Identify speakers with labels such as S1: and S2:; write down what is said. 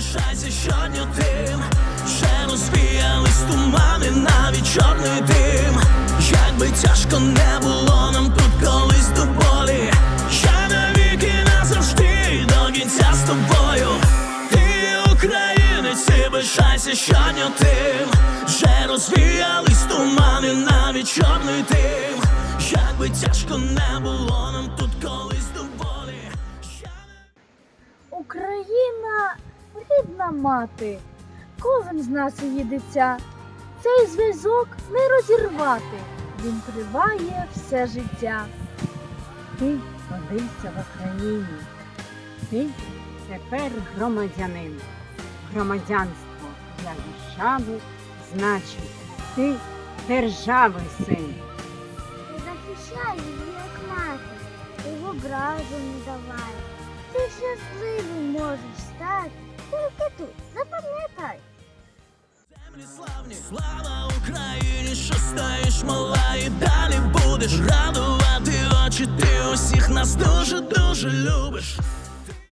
S1: лишайся щодня тим, вже розвіялись тумани, навіть чорний дим. Як би тяжко не було нам тут колись до болі, я навіки назавжди до кінця з тобою. Ти українець, і лишайся щодня тим, вже розвіялись тумани, навіть чорний дим. Як би тяжко не було нам тут колись до болі.
S2: Україна рідна мати, кожен з нас її дитя. Цей зв'язок не розірвати, він триває все життя.
S3: Ти родився в Україні. Ти тепер громадянин. Громадянство для держави значить, ти держави син.
S4: Захищай її, як мати, ти в образу не давай. Тільки запам'ятай.
S1: Землі славні, слава Україні, що стоїш мала і далі будеш радувати очі. Ти усіх нас дуже дуже любиш.